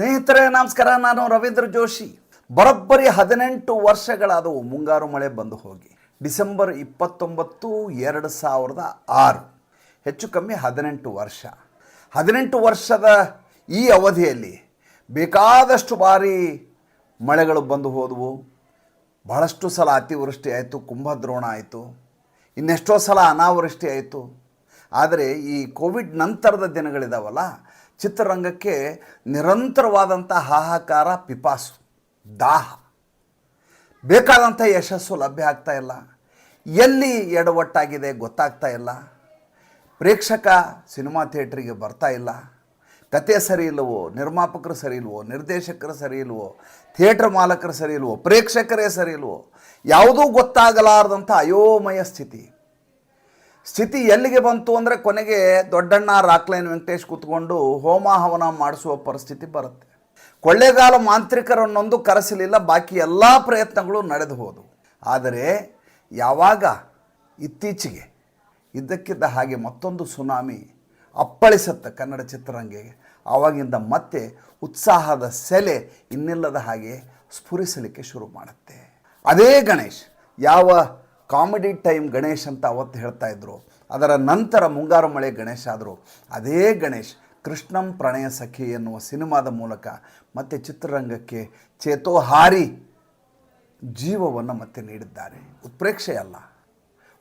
ಸ್ನೇಹಿತರೆ, ನಮಸ್ಕಾರ. ನಾನು ರವೀಂದ್ರ ಜೋಶಿ. ಬರೋಬ್ಬರಿ ಹದಿನೆಂಟು ವರ್ಷಗಳಾದವು ಮುಂಗಾರು ಮಳೆ ಬಂದು ಹೋಗಿ. ಡಿಸೆಂಬರ್ ಇಪ್ಪತ್ತೊಂಬತ್ತು, ಎರಡು ಸಾವಿರದ ಆರು. ಹೆಚ್ಚು ಕಮ್ಮಿ ಹದಿನೆಂಟು ವರ್ಷ. ಹದಿನೆಂಟು ವರ್ಷದ ಈ ಅವಧಿಯಲ್ಲಿ ಬೇಕಾದಷ್ಟು ಬಾರಿ ಮಳೆಗಳು ಬಂದು ಹೋದವು. ಬಹಳಷ್ಟು ಸಲ ಅತಿವೃಷ್ಟಿ ಆಯಿತು, ಕುಂಭದ್ರೋಣ ಆಯಿತು. ಇನ್ನೆಷ್ಟೋ ಸಲ ಅನಾವೃಷ್ಟಿ ಆಯಿತು. ಆದರೆ ಈ ಕೋವಿಡ್ ನಂತರದ ದಿನಗಳಿದಾವಲ್ಲ ಚಿತ್ರರಂಗಕ್ಕೆ ನಿರಂತರವಾದಂಥ ಹಾಹಾಕಾರ, ಪಿಪಾಸು, ದಾಹ. ಬೇಕಾದಂಥ ಯಶಸ್ಸು ಲಭ್ಯ ಆಗ್ತಾ ಇಲ್ಲ. ಎಲ್ಲಿ ಎಡವಟ್ಟಾಗಿದೆ ಗೊತ್ತಾಗ್ತಾ ಇಲ್ಲ. ಪ್ರೇಕ್ಷಕ ಸಿನಿಮಾ ಥಿಯೇಟ್ರಿಗೆ ಬರ್ತಾ ಇಲ್ಲ. ಕತೆ ಸರಿ ಇಲ್ಲವೋ, ನಿರ್ಮಾಪಕರು ಸರಿ ಇಲ್ವೋ, ನಿರ್ದೇಶಕರು ಸರಿ ಇಲ್ವೋ, ಥಿಯೇಟ್ರ್ ಮಾಲಕರು ಸರಿ ಇಲ್ವೋ, ಪ್ರೇಕ್ಷಕರೇ ಸರಿ ಇಲ್ವೋ, ಯಾವುದೂ ಗೊತ್ತಾಗಲಾರದಂಥ ಅಯೋಮಯ ಸ್ಥಿತಿ. ಸ್ಥಿತಿ ಎಲ್ಲಿಗೆ ಬಂತು ಅಂದರೆ ಕೊನೆಗೆ ದೊಡ್ಡಣ್ಣ, ರಾಕ್ಲೈನ್, ವೆಂಕಟೇಶ್ ಕೂತ್ಕೊಂಡು ಹೋಮ ಹವನ ಮಾಡಿಸುವ ಪರಿಸ್ಥಿತಿ ಬರುತ್ತೆ. ಕೊಳ್ಳೇಗಾಲ ಮಾಂತ್ರಿಕರನ್ನೊಂದು ಕರೆಸಲಿಲ್ಲ, ಬಾಕಿ ಎಲ್ಲ ಪ್ರಯತ್ನಗಳು ನಡೆದು ಹೋದವು. ಆದರೆ ಯಾವಾಗ? ಇತ್ತೀಚೆಗೆ. ಇದ್ದಕ್ಕಿದ್ದ ಹಾಗೆ ಮತ್ತೊಂದು ಸುನಾಮಿ ಅಪ್ಪಳಿಸುತ್ತೆ ಕನ್ನಡ ಚಿತ್ರರಂಗಿಗೆ ಆವಾಗಿಂದ ಮತ್ತೆ ಉತ್ಸಾಹದ ಸೆಲೆ ಇನ್ನಿಲ್ಲದ ಹಾಗೆ ಸ್ಫುರಿಸಲಿಕ್ಕೆ ಶುರು ಮಾಡುತ್ತೆ. ಅದೇ ಗಣೇಶ್, ಯಾವ ಕಾಮಿಡಿ ಟೈಮ್ ಗಣೇಶ್ ಅಂತ ಅವತ್ತು ಹೇಳ್ತಾ ಇದ್ರು. ಅದರ ನಂತರ ಮುಂಗಾರು ಮಳೆ ಗಣೇಶ ಆದರು. ಅದೇ ಗಣೇಶ್, ಕೃಷ್ಣಂ ಪ್ರಣಯ ಸಖಿ ಎನ್ನುವ ಸಿನಿಮಾದ ಮೂಲಕ ಮತ್ತೆ ಚಿತ್ರರಂಗಕ್ಕೆ ಚೇತೋಹಾರಿ ಜೀವವನ್ನು ಮತ್ತೆ ನೀಡಿದ್ದಾರೆ. ಉತ್ಪ್ರೇಕ್ಷೆ ಅಲ್ಲ.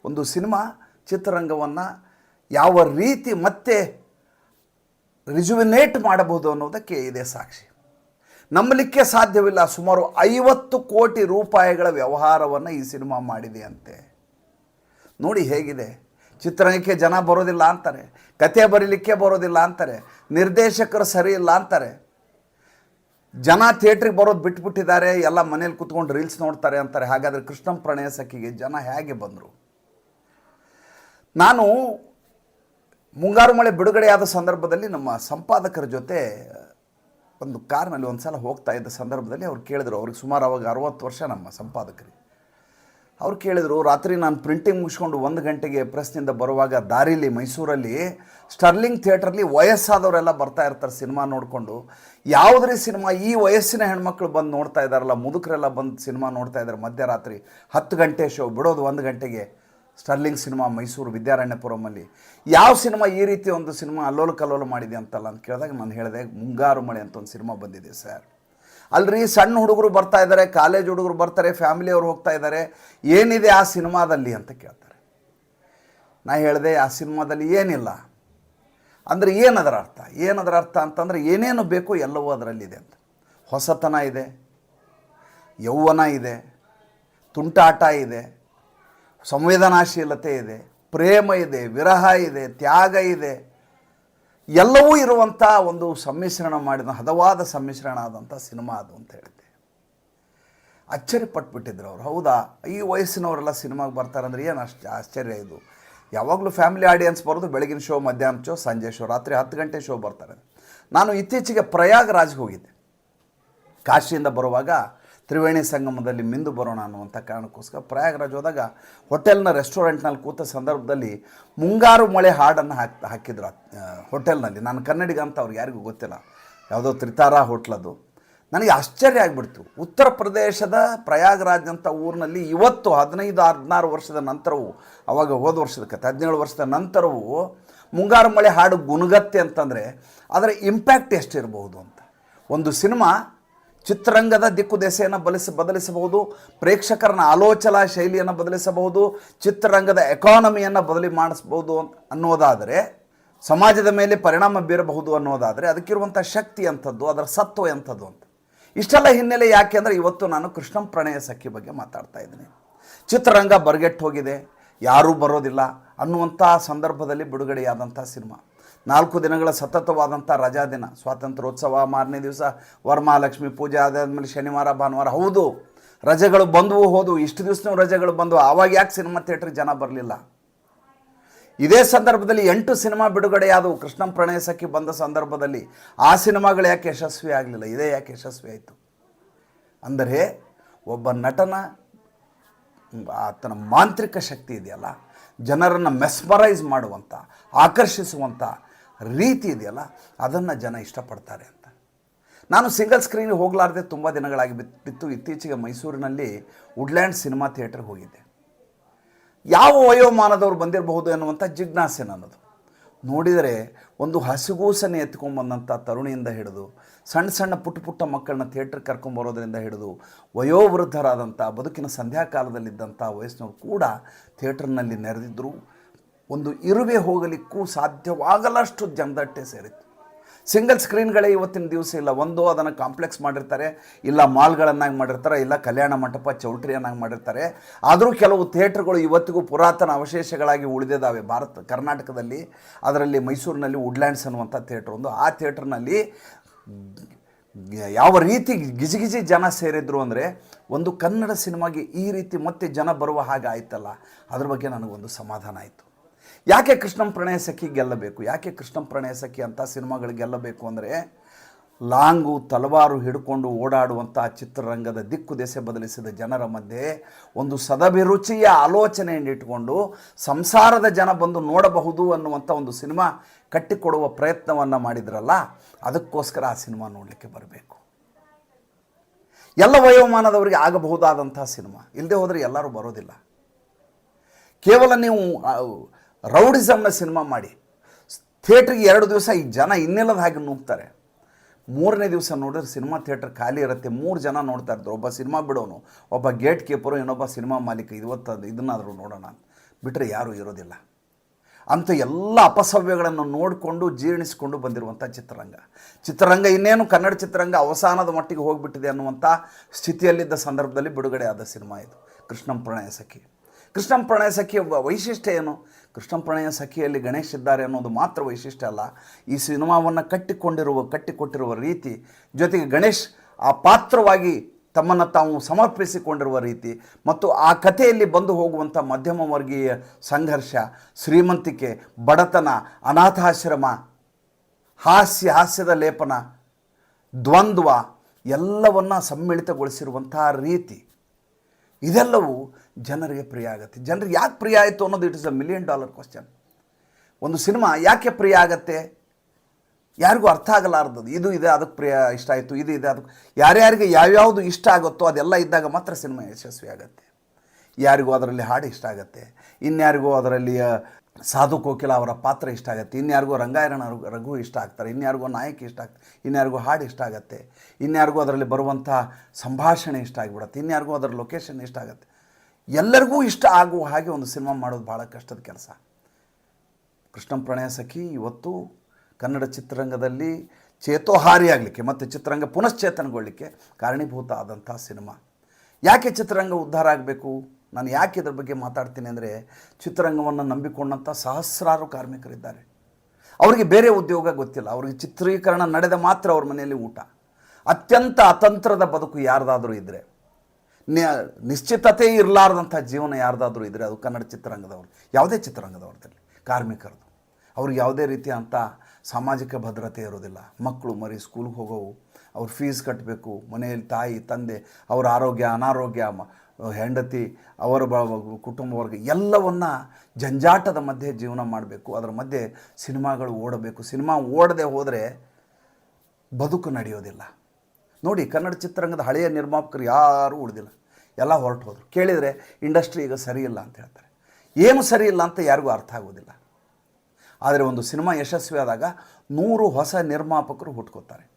ಒಂದು ಸಿನಿಮಾ, ಚಿತ್ರರಂಗವನ್ನು ಯಾವ ರೀತಿ ಮತ್ತೆ ರಿಜುವಿನೇಟ್ ಮಾಡಬಹುದು ಅನ್ನೋದಕ್ಕೆ ಇದೆ ಸಾಕ್ಷಿ. ನಂಬಲಿಕ್ಕೆ ಸಾಧ್ಯವಿಲ್ಲ. ಸುಮಾರು ಐವತ್ತು ಕೋಟಿ ರೂಪಾಯಿಗಳ ವ್ಯವಹಾರವನ್ನು ಈ ಸಿನಿಮಾ ಮಾಡಿದೆ ಅಂತೆ ನೋಡಿ ಹೇಗಿದೆ. ಚಿತ್ರರಂಗಕ್ಕೆ ಜನ ಬರೋದಿಲ್ಲ ಅಂತಾರೆ. ಕತೆ ಬರೀಲಿಕ್ಕೆ ಬರೋದಿಲ್ಲ ಅಂತಾರೆ. ನಿರ್ದೇಶಕರು ಸರಿ ಇಲ್ಲ ಅಂತಾರೆ. ಜನ ಥಿಯೇಟ್ರಿಗೆ ಬರೋದು ಬಿಟ್ಬಿಟ್ಟಿದ್ದಾರೆ. ಎಲ್ಲ ಮನೇಲಿ ಕುತ್ಕೊಂಡು ರೀಲ್ಸ್ ನೋಡ್ತಾರೆ ಅಂತಾರೆ. ಹಾಗಾದರೆ ಕೃಷ್ಣ ಪ್ರಣಯ ಸಖಿಗೆ ಜನ ಹೇಗೆ ಬಂದರು? ನಾನು ಮುಂಗಾರು ಮಳೆ ಬಿಡುಗಡೆಯಾದ ಸಂದರ್ಭದಲ್ಲಿ ನಮ್ಮ ಸಂಪಾದಕರ ಜೊತೆ ಒಂದು ಕಾರ್ನಲ್ಲಿ ಒಂದು ಸಲ ಹೋಗ್ತಾ ಇದ್ದ ಸಂದರ್ಭದಲ್ಲಿ ಅವ್ರು ಕೇಳಿದ್ರು, ಅವ್ರಿಗೆ ಸುಮಾರು ಅವಾಗ ಅರವತ್ತು ವರ್ಷ ನಮ್ಮ ಸಂಪಾದಕರಿಗೆ ಅವ್ರು ಕೇಳಿದರು, ರಾತ್ರಿ ನಾನು ಪ್ರಿಂಟಿಂಗ್ ಮುಗಿಸ್ಕೊಂಡು ಒಂದು ಗಂಟೆಗೆ ಪ್ರೆಸ್ನಿಂದ ಬರುವಾಗ ದಾರಿಲಿ, ಮೈಸೂರಲ್ಲಿ ಸ್ಟರ್ಲಿಂಗ್ ಥಿಯೇಟ್ರಲ್ಲಿ ವಯಸ್ಸಾದವರೆಲ್ಲ ಬರ್ತಾ ಇರ್ತಾರೆ ಸಿನಿಮಾ ನೋಡಿಕೊಂಡು. ಯಾವುದ್ರಿ ಸಿನಿಮಾ? ಈ ವಯಸ್ಸಿನ ಹೆಣ್ಮಕ್ಳು ಬಂದು ನೋಡ್ತಾ ಇದ್ದಾರಲ್ಲ, ಮುದುಕರೆಲ್ಲ ಬಂದು ಸಿನಿಮಾ ನೋಡ್ತಾ ಇದ್ದಾರೆ ಮಧ್ಯರಾತ್ರಿ. ಹತ್ತು ಗಂಟೆ ಶೋ ಬಿಡೋದು ಒಂದು ಗಂಟೆಗೆ. ಸ್ಟರ್ಲಿಂಗ್ ಸಿನಿಮಾ ಮೈಸೂರು ವಿದ್ಯಾರಣ್ಯಪುರಮಲ್ಲಿ ಯಾವ ಸಿನಿಮಾ ಈ ರೀತಿ ಒಂದು ಸಿನಿಮಾ ಅಲ್ಲೋಲು ಕಲ್ಲೋಲು ಮಾಡಿದೆ ಅಂತಲ್ಲ ಅಂತ ಕೇಳಿದಾಗ ನಾನು ಹೇಳಿದೆ, ಮುಂಗಾರು ಮಳೆ ಅಂತ ಒಂದು ಸಿನಿಮಾ ಬಂದಿದೆ ಸರ್. ಅಲ್ರಿ ಸಣ್ಣ ಹುಡುಗರು ಬರ್ತಾ ಇದ್ದಾರೆ, ಕಾಲೇಜ್ ಹುಡುಗರು ಬರ್ತಾರೆ ಫ್ಯಾಮಿಲಿಯವರು ಹೋಗ್ತಾ ಇದ್ದಾರೆ, ಏನಿದೆ ಆ ಸಿನಿಮಾದಲ್ಲಿ ಅಂತ ಕೇಳ್ತಾರೆ. ನಾ ಹೇಳಿದೆ, ಆ ಸಿನಿಮಾದಲ್ಲಿ ಏನಿಲ್ಲ. ಅಂದರೆ ಏನದರ ಅರ್ಥ? ಏನದರ ಅರ್ಥ ಅಂತಂದರೆ ಏನೇನು ಬೇಕೋ ಎಲ್ಲವೂ ಅದರಲ್ಲಿದೆ ಅಂತ. ಹೊಸತನ ಇದೆ, ಯೌವನ ಇದೆ, ತುಂಟಾಟ ಇದೆ ಸಂವೇದನಾಶೀಲತೆ ಇದೆ, ಪ್ರೇಮ ಇದೆ, ವಿರಹ ಇದೆ, ತ್ಯಾಗ ಇದೆ. ಎಲ್ಲವೂ ಇರುವಂಥ ಒಂದು ಸಮ್ಮಿಶ್ರಣ ಮಾಡಿದ, ಹದವಾದ ಸಮ್ಮಿಶ್ರಣ ಆದಂಥ ಸಿನಿಮಾ ಅದು ಅಂತ ಹೇಳಿದ್ದೆ ಅಚ್ಚರಿ ಪಟ್ಬಿಟ್ಟಿದ್ರು ಅವರು. ಹೌದಾ? ಈ ವಯಸ್ಸಿನವರೆಲ್ಲ ಸಿನಿಮಾಗೆ ಬರ್ತಾರಂದ್ರೆ ಏನು ಅಷ್ಟು ಆಶ್ಚರ್ಯ ಇದು? ಯಾವಾಗಲೂ ಫ್ಯಾಮಿಲಿ ಆಡಿಯನ್ಸ್ ಬರೋದು ಬೆಳಗಿನ ಶೋ ಮಧ್ಯಾಹ್ನ ಶೋ ಸಂಜೆ ಶೋ ರಾತ್ರಿ ಹತ್ತು ಗಂಟೆ ಶೋ ಬರ್ತಾರೆ. ನಾನು ಇತ್ತೀಚೆಗೆ ಪ್ರಯಾಗ್ರಾಜ್ಗೆ ಹೋಗಿದ್ದೆ. ಕಾಶಿಯಿಂದ ಬರುವಾಗ ತ್ರಿವೇಣಿ ಸಂಗಮದಲ್ಲಿ ಮಿಂದು ಬರೋಣ ಅನ್ನುವಂಥ ಕಾರಣಕ್ಕೋಸ್ಕರ ಪ್ರಯಾಗರಾಜ್ ಹೋದಾಗ ಹೋಟೆಲ್ನ ರೆಸ್ಟೋರೆಂಟ್ನಲ್ಲಿ ಕೂತ ಸಂದರ್ಭದಲ್ಲಿ ಮುಂಗಾರು ಮಳೆ ಹಾಡನ್ನು ಹಾಕ್ತಾ ಹಾಕಿದ್ರು ಹೋಟೆಲ್ನಲ್ಲಿ. ನಾನು ಕನ್ನಡಿಗ ಅಂತ ಅವ್ರಿಗೆ ಯಾರಿಗೂ ಗೊತ್ತಿಲ್ಲ. ಯಾವುದೋ ತ್ರಿತಾರಾ ಹೋಟ್ಲದು ನನಗೆ ಆಶ್ಚರ್ಯ ಆಗಿಬಿಡ್ತು. ಉತ್ತರ ಪ್ರದೇಶದ ಪ್ರಯಾಗರಾಜ್ ಅಂತ ಊರಿನಲ್ಲಿ ಇವತ್ತು ಹದಿನೈದು, ಹದಿನಾರು ವರ್ಷದ ನಂತರವೂ, ಅವಾಗ ಹೋದ ವರ್ಷದ ಕತೆ ಹದಿನೇಳು ವರ್ಷದ ನಂತರವೂ ಮುಂಗಾರು ಮಳೆ ಹಾಡು ಗುಣಗತ್ತೆ ಅಂತಂದರೆ ಅದರ ಇಂಪ್ಯಾಕ್ಟ್ ಎಷ್ಟಿರಬಹುದು ಅಂತ. ಒಂದು ಸಿನಿಮಾ ಚಿತ್ರರಂಗದ ದಿಕ್ಕು ದೆಸೆಯನ್ನು ಬಲಿಸ, ಬದಲಿಸಬಹುದು, ಪ್ರೇಕ್ಷಕರನ್ನ ಆಲೋಚನಾ ಶೈಲಿಯನ್ನು ಬದಲಿಸಬಹುದು, ಚಿತ್ರರಂಗದ ಎಕಾನಮಿಯನ್ನು ಬದಲಿ ಮಾಡಿಸ್ಬೋದು ಅನ್ನೋದಾದರೆ, ಸಮಾಜದ ಮೇಲೆ ಪರಿಣಾಮ ಬೀರಬಹುದು ಅನ್ನೋದಾದರೆ ಅದಕ್ಕಿರುವಂಥ ಶಕ್ತಿ ಅಂಥದ್ದು ಅದರ ಸತ್ವ ಎಂಥದ್ದು ಅಂತ. ಇಷ್ಟೆಲ್ಲ ಹಿನ್ನೆಲೆ ಯಾಕೆ ಅಂದರೆ ಇವತ್ತು ನಾನು ಕೃಷ್ಣಂ ಪ್ರಣಯ ಸಖಿ ಬಗ್ಗೆ ಮಾತಾಡ್ತಾ ಇದ್ದೀನಿ. ಚಿತ್ರರಂಗ ಬರ್ಗೆಟ್ಟು ಹೋಗಿದೆ ಯಾರೂ ಬರೋದಿಲ್ಲ ಅನ್ನುವಂಥ ಸಂದರ್ಭದಲ್ಲಿ ಬಿಡುಗಡೆಯಾದಂಥ ಸಿನಿಮಾ. ನಾಲ್ಕು ದಿನಗಳ ಸತತವಾದಂಥ ರಜಾ ದಿನ. ಸ್ವಾತಂತ್ರ್ಯೋತ್ಸವ, ಮಾರನೇ ದಿವಸ, ವರಮಹಾಲಕ್ಷ್ಮಿ ಪೂಜೆ ಆದಾದ್ಮೇಲೆ ಶನಿವಾರ, ಭಾನುವಾರ, ಹೌದು. ರಜೆಗಳು ಬಂದವು ಹೋದವು ಇಷ್ಟು ದಿವಸನೂ ರಜೆಗಳು ಬಂದವು ಆವಾಗ ಯಾಕೆ ಸಿನಿಮಾ ಥಿಯೇಟ್ರಿಗೆ ಜನ ಬರಲಿಲ್ಲ? ಇದೇ ಸಂದರ್ಭದಲ್ಲಿ ಎಂಟು ಸಿನಿಮಾ ಬಿಡುಗಡೆಯಾದವು. ಕೃಷ್ಣ ಪ್ರಣಯ ಸಖಿ ಬಂದ ಸಂದರ್ಭದಲ್ಲಿ ಆ ಸಿನಿಮಾಗಳು ಯಾಕೆ ಯಶಸ್ವಿ ಆಗಲಿಲ್ಲ? ಇದೇ ಯಾಕೆ ಯಶಸ್ವಿ ಆಯಿತು? ಅಂದರೆ ಒಬ್ಬ ನಟನ ಆತನ ಮಾಂತ್ರಿಕ ಶಕ್ತಿ ಇದೆಯಲ್ಲ? ಜನರನ್ನು ಮೆಸ್ಮರೈಸ್ ಮಾಡುವಂಥ ಆಕರ್ಷಿಸುವಂಥ ರೀತಿ ಇದೆಯಲ್ಲ, ಅದನ್ನು ಜನ ಇಷ್ಟಪಡ್ತಾರೆ ಅಂತ. ನಾನು ಸಿಂಗಲ್ ಸ್ಕ್ರೀನ್ಗೆ ಹೋಗಲಾರ್ದೆ ತುಂಬ ದಿನಗಳಾಗಿ ಬಿತ್ತು. ಇತ್ತೀಚೆಗೆ ಮೈಸೂರಿನಲ್ಲಿ ವುಡ್ಲ್ಯಾಂಡ್ ಸಿನಿಮಾ ಥಿಯೇಟರ್ಗೆ ಹೋಗಿದ್ದೆ. ಯಾವ ವಯೋಮಾನದವರು ಬಂದಿರಬಹುದು ಎನ್ನುವಂಥ ಜಿಜ್ಞಾಸೆ ನನ್ನದು. ನೋಡಿದರೆ ಒಂದು ಹಸಿಗೂಸನೆ ಎತ್ಕೊಂಡ್ಬಂದಂಥ ತರುಣಿಯಿಂದ ಹಿಡಿದು, ಸಣ್ಣ ಸಣ್ಣ ಪುಟ್ಟ ಪುಟ್ಟ ಮಕ್ಕಳನ್ನ ಥಿಯೇಟ್ರಿಗೆ ಕರ್ಕೊಂಬರೋದ್ರಿಂದ ಹಿಡಿದು, ವಯೋವೃದ್ಧರಾದಂಥ, ಬದುಕಿನ ಸಂಧ್ಯಾಕಾಲದಲ್ಲಿದ್ದಂಥ ವಯಸ್ಸಿನವರು ಕೂಡ ಥಿಯೇಟರ್ನಲ್ಲಿ ನೆರೆದಿದ್ದರು ಒಂದು ಇರುವೆ ಹೋಗಲಿಕ್ಕೂ ಸಾಧ್ಯವಾಗಲಷ್ಟು ಜನದಟ್ಟೆ ಸೇರಿತ್ತು. ಸಿಂಗಲ್ ಸ್ಕ್ರೀನ್ಗಳೇ ಇವತ್ತಿನ ದಿವಸ ಇಲ್ಲ. ಒಂದು ಅದನ್ನು ಕಾಂಪ್ಲೆಕ್ಸ್ ಮಾಡಿರ್ತಾರೆ, ಇಲ್ಲ ಮಾಲ್ಗಳನ್ನಾಗಿ ಮಾಡಿರ್ತಾರೆ, ಇಲ್ಲ ಕಲ್ಯಾಣ ಮಂಟಪ ಚೌಟ್ರಿಯನ್ನಾಗಿ ಮಾಡಿರ್ತಾರೆ. ಆದರೂ ಕೆಲವು ಥಿಯೇಟ್ರ್ಗಳು ಇವತ್ತಿಗೂ ಪುರಾತನ ಅವಶೇಷಗಳಾಗಿ ಉಳಿದಿದ್ದಾವೆ. ಭಾರತ, ಕರ್ನಾಟಕದಲ್ಲಿ, ಅದರಲ್ಲಿ ಮೈಸೂರಿನಲ್ಲಿ ವುಡ್ಲ್ಯಾಂಡ್ಸ್ ಅನ್ನುವಂಥ ಥಿಯೇಟ್ರ್ ಒಂದು. ಆ ಥಿಯೇಟ್ರ್ನಲ್ಲಿ ಯಾವ ರೀತಿ ಗಿಜಿಗಿಜಿ ಜನ ಸೇರಿದ್ರು ಅಂದರೆ, ಒಂದು ಕನ್ನಡ ಸಿನಿಮಾಗೆ ಈ ರೀತಿ ಮತ್ತೆ ಜನ ಬರುವ ಹಾಗೆ ಆಯ್ತಲ್ಲ. ಅದ್ರ ಬಗ್ಗೆ ನನಗೊಂದು ಸಮಾಧಾನ ಆಯಿತು. ಯಾಕೆ ಕೃಷ್ಣಂ ಪ್ರಣಯ ಸಖಿ ಗೆಲ್ಲಬೇಕು? ಯಾಕೆ ಕೃಷ್ಣಂ ಪ್ರಣಯ ಸಖಿ ಅಂತ ಸಿನಿಮಾಗಳು ಗೆಲ್ಲಬೇಕು ಅಂದರೆ ಲಾಂಗು ತಲವಾರು ಹಿಡ್ಕೊಂಡು ಓಡಾಡುವಂಥ ಚಿತ್ರರಂಗದ ದಿಕ್ಕು ದೆಸೆ ಬದಲಿಸಿದ ಜನರ ಮಧ್ಯೆ ಒಂದು ಸದಭಿರುಚಿಯ ಆಲೋಚನೆಯನ್ನು ಇಟ್ಕೊಂಡು ಸಂಸಾರದ ಜನ ಬಂದು ನೋಡಬಹುದು ಅನ್ನುವಂಥ ಒಂದು ಸಿನಿಮಾ ಕಟ್ಟಿಕೊಡುವ ಪ್ರಯತ್ನವನ್ನು ಮಾಡಿದ್ರಲ್ಲ, ಅದಕ್ಕೋಸ್ಕರ ಆ ಸಿನಿಮಾ ನೋಡಲಿಕ್ಕೆ ಬರಬೇಕು. ಎಲ್ಲ ವಯೋಮಾನದವರಿಗೆ ಆಗಬಹುದಾದಂಥ ಸಿನಿಮಾ. ಇಲ್ಲದೆ ಹೋದರೆ ಎಲ್ಲರೂ ಬರೋದಿಲ್ಲ. ಕೇವಲ ನೀವು ರೌಡಿಸಮ್ನ ಸಿನಿಮಾ ಮಾಡಿ. ಥಿಯೇಟ್ರಿಗೆ ಎರಡು ದಿವಸ ಈ ಜನ ಇನ್ನೆಲ್ಲದ ಹಾಗೆ ನುಗ್ತಾರೆ. ಮೂರನೇ ದಿವಸ ನೋಡಿದ್ರೆ ಸಿನಿಮಾ ಥಿಯೇಟ್ರ್ ಖಾಲಿ ಇರುತ್ತೆ. ಮೂರು ಜನ ನೋಡ್ತಾ ಇರ್ತಾರೆ. ಒಬ್ಬ ಸಿನಿಮಾ ಬಿಡೋನು, ಒಬ್ಬ ಗೇಟ್ ಕೀಪರು, ಇನ್ನೊಬ್ಬ ಸಿನಿಮಾ ಮಾಲೀಕ. ಇವತ್ತು ಇದನ್ನಾದರೂ ನೋಡೋಣ ಬಿಟ್ಟರೆ ಯಾರೂ ಇರೋದಿಲ್ಲ. ಅಂತ ಎಲ್ಲ ಅಪಸವ್ಯಗಳನ್ನು ನೋಡಿಕೊಂಡು ಜೀರ್ಣಿಸಿಕೊಂಡು ಬಂದಿರುವಂಥ ಚಿತ್ರರಂಗ. ಚಿತ್ರರಂಗ ಇನ್ನೇನು ಕನ್ನಡ ಚಿತ್ರರಂಗ ಅವಸಾನದ ಮಟ್ಟಿಗೆ ಹೋಗಿಬಿಟ್ಟಿದೆ ಅನ್ನುವಂಥ ಸ್ಥಿತಿಯಲ್ಲಿದ್ದ ಸಂದರ್ಭದಲ್ಲಿ ಬಿಡುಗಡೆ ಆದ ಸಿನಿಮಾ ಇದು. ಕೃಷ್ಣಂ ಪ್ರಣಯ ಸಖಿ ಕೃಷ್ಣಂ ಪ್ರಣಯ ಸಖಿಯ ವೈಶಿಷ್ಟ್ಯ ಏನು? ಕೃಷ್ಣಂ ಪ್ರಣಯ ಸಖಿಯಲ್ಲಿ ಗಣೇಶ್ ಇದ್ದಾರೆ ಅನ್ನೋದು ಮಾತ್ರ ವೈಶಿಷ್ಟ್ಯ ಅಲ್ಲ. ಈ ಸಿನಿಮಾವನ್ನು ಕಟ್ಟಿಕೊಂಡಿರುವ, ಕಟ್ಟಿಕೊಟ್ಟಿರುವ ರೀತಿ, ಜೊತೆಗೆ ಗಣೇಶ್ ಆ ಪಾತ್ರವಾಗಿ ತಮ್ಮನ್ನು ತಾವು ಸಮರ್ಪಿಸಿಕೊಂಡಿರುವ ರೀತಿ, ಮತ್ತು ಆ ಕಥೆಯಲ್ಲಿ ಬಂದು ಹೋಗುವಂಥ ಮಧ್ಯಮ ವರ್ಗೀಯ ಸಂಘರ್ಷ, ಶ್ರೀಮಂತಿಕೆ, ಬಡತನ, ಅನಾಥಾಶ್ರಮ, ಹಾಸ್ಯ, ಹಾಸ್ಯದ ಲೇಪನ, ದ್ವಂದ್ವ, ಎಲ್ಲವನ್ನ ಸಮ್ಮಿಳಿತಗೊಳಿಸಿರುವಂತಹ ರೀತಿ. ಇದೆಲ್ಲವೂ ಜನರಿಗೆ ಪ್ರಿಯ ಆಗುತ್ತೆ. ಜನರಿಗೆ ಯಾಕೆ ಪ್ರಿಯ ಆಯಿತು ಅನ್ನೋದು it is a million dollar question ಒಂದು ಸಿನಿಮಾ ಯಾಕೆ ಪ್ರಿಯ ಆಗತ್ತೆ? ಯಾರಿಗೂ ಅರ್ಥ ಆಗಲಾರ್ದದು ಇದು ಇದೆ, ಅದಕ್ಕೆ ಪ್ರಿಯ, ಇಷ್ಟ ಆಯಿತು, ಇದು ಇದೆ, ಅದಕ್ಕೆ ಯಾರ್ಯಾರಿಗೆ ಯಾವ್ಯಾವುದು ಇಷ್ಟ ಆಗುತ್ತೋ ಅದೆಲ್ಲ ಇದ್ದಾಗ ಮಾತ್ರ ಸಿನಿಮಾ ಯಶಸ್ವಿ ಆಗುತ್ತೆ. ಯಾರಿಗೂ ಅದರಲ್ಲಿ ಹಾಡು ಇಷ್ಟ ಆಗುತ್ತೆ. ಇನ್ಯಾರಿಗೂ ಅದರಲ್ಲಿ ಸಾಧು ಕೋಕಿಲ ಅವರ ಪಾತ್ರ ಇಷ್ಟ ಆಗುತ್ತೆ. ಇನ್ಯಾರಿಗೂ ರಂಗಾಯಣ ರಘು- ಇಷ್ಟ ಆಗ್ತಾರೆ. ಇನ್ಯಾರಿಗೂ ನಾಯಕಿ ಇಷ್ಟ ಆಗ್ತಾರೆ ಇನ್ಯಾರಿಗೂ ಹಾಡು ಇಷ್ಟ ಆಗುತ್ತೆ. ಇನ್ಯಾರಿಗೂ ಅದರಲ್ಲಿ ಬರುವಂಥ ಸಂಭಾಷಣೆ ಇಷ್ಟ ಆಗಿಬಿಡುತ್ತೆ. ಇನ್ಯಾರಿಗೂ ಅದರ ಲೊಕೇಶನ್ ಇಷ್ಟ ಆಗುತ್ತೆ. ಎಲ್ಲರಿಗೂ ಇಷ್ಟ ಆಗುವ ಹಾಗೆ ಒಂದು ಸಿನಿಮಾ ಮಾಡೋದು ಭಾಳ ಕಷ್ಟದ ಕೆಲಸ. ಕೃಷ್ಣ ಪ್ರಣಯ ಸಖಿ ಇವತ್ತು ಕನ್ನಡ ಚಿತ್ರರಂಗದಲ್ಲಿ ಚೇತೋಹಾರಿ ಆಗಲಿಕ್ಕೆ ಮತ್ತು ಚಿತ್ರರಂಗ ಪುನಶ್ಚೇತನಗೊಳ್ಳಲಿಕ್ಕೆ ಕಾರಣೀಭೂತ ಆದಂಥ ಸಿನಿಮಾ. ಯಾಕೆ ಚಿತ್ರರಂಗ ಉದ್ಧಾರ ಆಗಬೇಕು? ನಾನು ಯಾಕೆ ಇದ್ರ ಬಗ್ಗೆ ಮಾತಾಡ್ತೀನಿ ಅಂದರೆ ಚಿತ್ರರಂಗವನ್ನು ನಂಬಿಕೊಂಡಂಥ ಸಹಸ್ರಾರು ಕಾರ್ಮಿಕರಿದ್ದಾರೆ. ಅವರಿಗೆ ಬೇರೆ ಉದ್ಯೋಗ ಗೊತ್ತಿಲ್ಲ. ಅವರಿಗೆ ಚಿತ್ರೀಕರಣ ನಡೆದ ಮಾತ್ರ ಅವ್ರ ಮನೆಯಲ್ಲಿ ಊಟ. ಅತ್ಯಂತ ಅತಂತ್ರದ ಬದುಕು ಯಾರ್ದಾದರೂ ಇದ್ದರೆ ನಿಶ್ಚಿತತೆ ಇರಲಾರ್ದಂಥ ಜೀವನ ಯಾರ್ದಾದರೂ ಇದ್ದರೆ ಅದು ಕನ್ನಡ ಚಿತ್ರರಂಗದವರು, ಯಾವುದೇ ಚಿತ್ರರಂಗದವ್ರದಲ್ಲಿ ಕಾರ್ಮಿಕರದು ಅವ್ರಿಗೆ ಯಾವುದೇ ರೀತಿಯ ಅಂಥ ಸಾಮಾಜಿಕ ಭದ್ರತೆ ಇರೋದಿಲ್ಲ ಮಕ್ಕಳು ಮರಿ ಸ್ಕೂಲ್ಗೆ ಹೋಗೋವು, ಅವ್ರ ಫೀಸ್ ಕಟ್ಟಬೇಕು ಮನೆಯಲ್ಲಿ ತಾಯಿ, ತಂದೆ, ಅವರ ಆರೋಗ್ಯ, ಅನಾರೋಗ್ಯ ಹೆಂಡತಿ, ಅವರ ಬ ಕುಟುಂಬ ವರ್ಗ ಎಲ್ಲವನ್ನ ಜಂಜಾಟದ ಮಧ್ಯೆ ಜೀವನ ಮಾಡಬೇಕು. ಅದರ ಮಧ್ಯೆ ಸಿನಿಮಾಗಳು ಓಡಬೇಕು. ಸಿನಿಮಾ ಓಡದೆ ಹೋದರೆ ಬದುಕು ನಡೆಯೋದಿಲ್ಲ. ನೋಡಿ ಕನ್ನಡ ಚಿತ್ರರಂಗದ ಹಳೆಯ ನಿರ್ಮಾಪಕರು ಯಾರೂ ಉಳಿದಿಲ್ಲ. ಎಲ್ಲ ಹೊರಟು ಹೋದರು. ಕೇಳಿದರೆ ಇಂಡಸ್ಟ್ರಿ ಈಗ ಸರಿ ಇಲ್ಲ ಅಂತ ಹೇಳ್ತಾರೆ. ಏನು ಸರಿ ಇಲ್ಲ ಅಂತ ಯಾರಿಗೂ ಅರ್ಥ ಆಗೋದಿಲ್ಲ. ಆದರೆ ಒಂದು ಸಿನಿಮಾ ಯಶಸ್ವಿ ಆದಾಗ ನೂರು ಹೊಸ ನಿರ್ಮಾಪಕರು ಹುಟ್ಕೋತಾರೆ.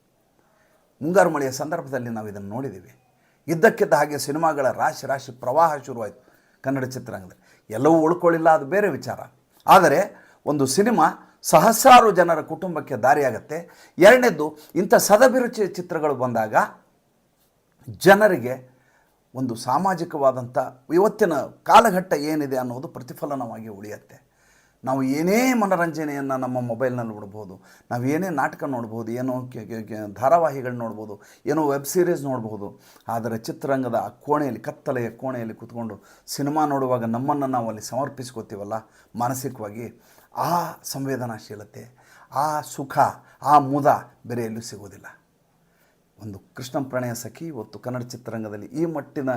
ಮುಂಗಾರು ಮಳೆಯ ಸಂದರ್ಭದಲ್ಲಿ ನಾವು ಇದನ್ನು ನೋಡಿದ್ದೀವಿ. ಇದ್ದಕ್ಕಿದ್ದ ಹಾಗೆ ಸಿನಿಮಾಗಳ ರಾಶಿ ರಾಶಿ ಪ್ರವಾಹ ಶುರುವಾಯಿತು ಕನ್ನಡ ಚಿತ್ರರಂಗದಲ್ಲಿ. ಎಲ್ಲವೂ ಉಳ್ಕೊಳ್ಳಿಲ್ಲ, ಅದು ಬೇರೆ ವಿಚಾರ. ಆದರೆ ಒಂದು ಸಿನಿಮಾ ಸಹಸ್ರಾರು ಜನರ ಕುಟುಂಬಕ್ಕೆ ದಾರಿಯಾಗತ್ತೆ. ಎರಡನೇದ್ದು, ಇಂಥ ಸದಭಿರುಚಿ ಚಿತ್ರಗಳು ಬಂದಾಗ ಜನರಿಗೆ ಒಂದು ಸಾಮಾಜಿಕವಾದಂಥ ಇವತ್ತಿನ ಕಾಲಘಟ್ಟ ಏನಿದೆ ಅನ್ನೋದು ಪ್ರತಿಫಲನವಾಗಿ ಉಳಿಯುತ್ತೆ. ನಾವು ಏನೇ ಮನೋರಂಜನೆಯನ್ನು ನಮ್ಮ ಮೊಬೈಲ್ನಲ್ಲಿ ನೋಡ್ಬೋದು, ನಾವು ಏನೇ ನಾಟಕ ನೋಡ್ಬೋದು, ಏನೋ ಧಾರಾವಾಹಿಗಳು ನೋಡ್ಬೋದು, ಏನೋ ವೆಬ್ ಸೀರೀಸ್ ನೋಡ್ಬೋದು, ಆದರೆ ಚಿತ್ರರಂಗದ ಆ ಕೋಣೆಯಲ್ಲಿ, ಕತ್ತಲೆಯ ಕೋಣೆಯಲ್ಲಿ ಕೂತ್ಕೊಂಡು ಸಿನಿಮಾ ನೋಡುವಾಗ ನಮ್ಮನ್ನು ನಾವು ಅಲ್ಲಿ ಸಮರ್ಪಿಸ್ಕೋತೀವಲ್ಲ, ಮಾನಸಿಕವಾಗಿ ಆ ಸಂವೇದನಾಶೀಲತೆ, ಆ ಸುಖ, ಆ ಮುದ ಬೇರೆ ಎಲ್ಲೂ ಸಿಗೋದಿಲ್ಲ. ಒಂದು ಕೃಷ್ಣ ಪ್ರಣಯ ಸಖಿ, ಇವತ್ತು ಕನ್ನಡ ಚಿತ್ರರಂಗದಲ್ಲಿ ಈ ಮಟ್ಟಿನ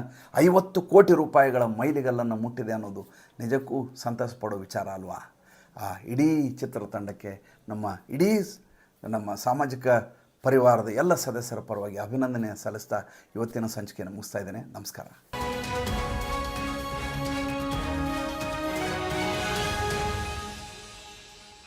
ಐವತ್ತು ಕೋಟಿ ರೂಪಾಯಿಗಳ ಮೈಲಿಗಲ್ಲನ್ನು ಮುಟ್ಟಿದೆ ಅನ್ನೋದು ನಿಜಕ್ಕೂ ಸಂತಸ ಪಡೋ ವಿಚಾರ ಅಲ್ವಾ? ಆ ಇಡೀ ಚಿತ್ರತಂಡಕ್ಕೆ ನಮ್ಮ ಇಡೀ ನಮ್ಮ ಸಾಮಾಜಿಕ ಪರಿವಾರದ ಎಲ್ಲ ಸದಸ್ಯರ ಪರವಾಗಿ ಅಭಿನಂದನೆ ಸಲ್ಲಿಸ್ತಾ ಇವತ್ತಿನ ಸಂಚಿಕೆಯನ್ನು ಮುಗಿಸ್ತಾ ಇದ್ದೇನೆ. ನಮಸ್ಕಾರ.